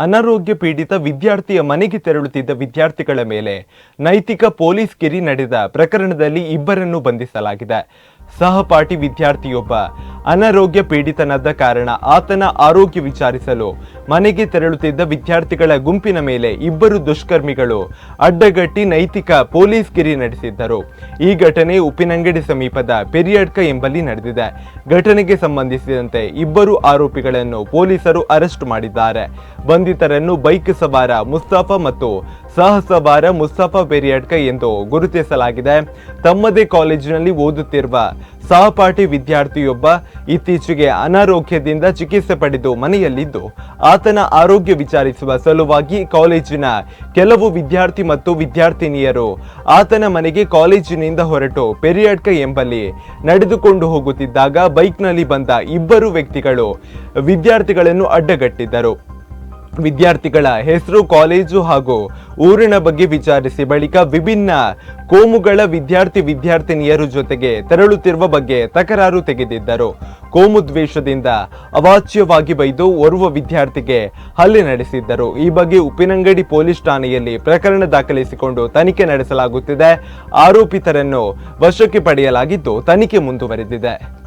ಅನಾರೋಗ್ಯ ಪೀಡಿತ ವಿದ್ಯಾರ್ಥಿಯ ಮನೆಗೆ ತೆರಳುತ್ತಿದ್ದ ವಿದ್ಯಾರ್ಥಿಗಳ ಮೇಲೆ ನೈತಿಕ ಪೊಲೀಸ್ ಕಿರಿ ನಡೆದ ಪ್ರಕರಣದಲ್ಲಿ ಇಬ್ಬರನ್ನು ಬಂಧಿಸಲಾಗಿದೆ. ಸಹಪಾಠಿ ವಿದ್ಯಾರ್ಥಿಯೊಬ್ಬ ಅನಾರೋಗ್ಯ ಪೀಡಿತನಾದ ಕಾರಣ ಆತನ ಆರೋಗ್ಯ ವಿಚಾರಿಸಲು ಮನೆಗೆ ತೆರಳುತ್ತಿದ್ದ ವಿದ್ಯಾರ್ಥಿಗಳ ಗುಂಪಿನ ಮೇಲೆ ಇಬ್ಬರು ದುಷ್ಕರ್ಮಿಗಳು ಅಡ್ಡಗಟ್ಟಿ ನೈತಿಕ ಪೊಲೀಸ್ ಗಿರಿ ನಡೆಸಿದ್ದರು. ಈ ಘಟನೆ ಉಪ್ಪಿನಂಗಡಿ ಸಮೀಪದ ಪೆರಿಯಡ್ಕ ಎಂಬಲ್ಲಿ ನಡೆದಿದೆ. ಘಟನೆಗೆ ಸಂಬಂಧಿಸಿದಂತೆ ಇಬ್ಬರು ಆರೋಪಿಗಳನ್ನು ಪೊಲೀಸರು ಅರೆಸ್ಟ್ ಮಾಡಿದ್ದಾರೆ. ಬಂಧಿತರನ್ನು ಬೈಕ್ ಸವಾರ ಮುಸ್ತಫಾ ಮತ್ತು ಸಹ ಸವಾರ ಮುಸ್ತಫಾ ಪೆರಿಯಡ್ಕ ಎಂದು ಗುರುತಿಸಲಾಗಿದೆ. ತಮ್ಮದೇ ಕಾಲೇಜಿನಲ್ಲಿ ಓದುತ್ತಿರುವ ಸಹಪಾಠಿ ವಿದ್ಯಾರ್ಥಿಯೊಬ್ಬ ಇತ್ತೀಚೆಗೆ ಅನಾರೋಗ್ಯದಿಂದ ಚಿಕಿತ್ಸೆ ಪಡೆದು ಮನೆಯಲ್ಲಿದ್ದು, ಆತನ ಆರೋಗ್ಯ ವಿಚಾರಿಸುವ ಸಲುವಾಗಿ ಕಾಲೇಜಿನ ಕೆಲವು ವಿದ್ಯಾರ್ಥಿ ಮತ್ತು ವಿದ್ಯಾರ್ಥಿನಿಯರು ಆತನ ಮನೆಗೆ ಕಾಲೇಜಿನಿಂದ ಹೊರಟು ಪೆರಿಯಡ್ಕ ಎಂಬಲ್ಲಿ ನಡೆದುಕೊಂಡು ಹೋಗುತ್ತಿದ್ದಾಗ ಬೈಕ್ನಲ್ಲಿ ಬಂದ ಇಬ್ಬರು ವ್ಯಕ್ತಿಗಳು ವಿದ್ಯಾರ್ಥಿಗಳನ್ನು ಅಡ್ಡಗಟ್ಟಿದ್ದರು. ವಿದ್ಯಾರ್ಥಿಗಳ ಹೆಸರು, ಕಾಲೇಜು ಹಾಗೂ ಊರಿನ ಬಗ್ಗೆ ವಿಚಾರಿಸಿ ಬಳಿಕ ವಿಭಿನ್ನ ಕೋಮುಗಳ ವಿದ್ಯಾರ್ಥಿ ವಿದ್ಯಾರ್ಥಿನಿಯರು ಜೊತೆಗೆ ತೆರಳುತ್ತಿರುವ ಬಗ್ಗೆ ತಕರಾರು ತೆಗೆದಿದ್ದರು. ಕೋಮು ದ್ವೇಷದಿಂದ ಅವಾಚ್ಯವಾಗಿ ಬೈದು ಓರ್ವ ವಿದ್ಯಾರ್ಥಿಗೆ ಹಲ್ಲೆ ನಡೆಸಿದ್ದರು. ಈ ಬಗ್ಗೆ ಉಪ್ಪಿನಂಗಡಿ ಪೊಲೀಸ್ ಠಾಣೆಯಲ್ಲಿ ಪ್ರಕರಣ ದಾಖಲಿಸಿಕೊಂಡು ತನಿಖೆ ನಡೆಸಲಾಗುತ್ತಿದೆ. ಆರೋಪಿತರನ್ನು ವಶಕ್ಕೆ ಪಡೆಯಲಾಗಿದ್ದು ತನಿಖೆ ಮುಂದುವರೆದಿದೆ.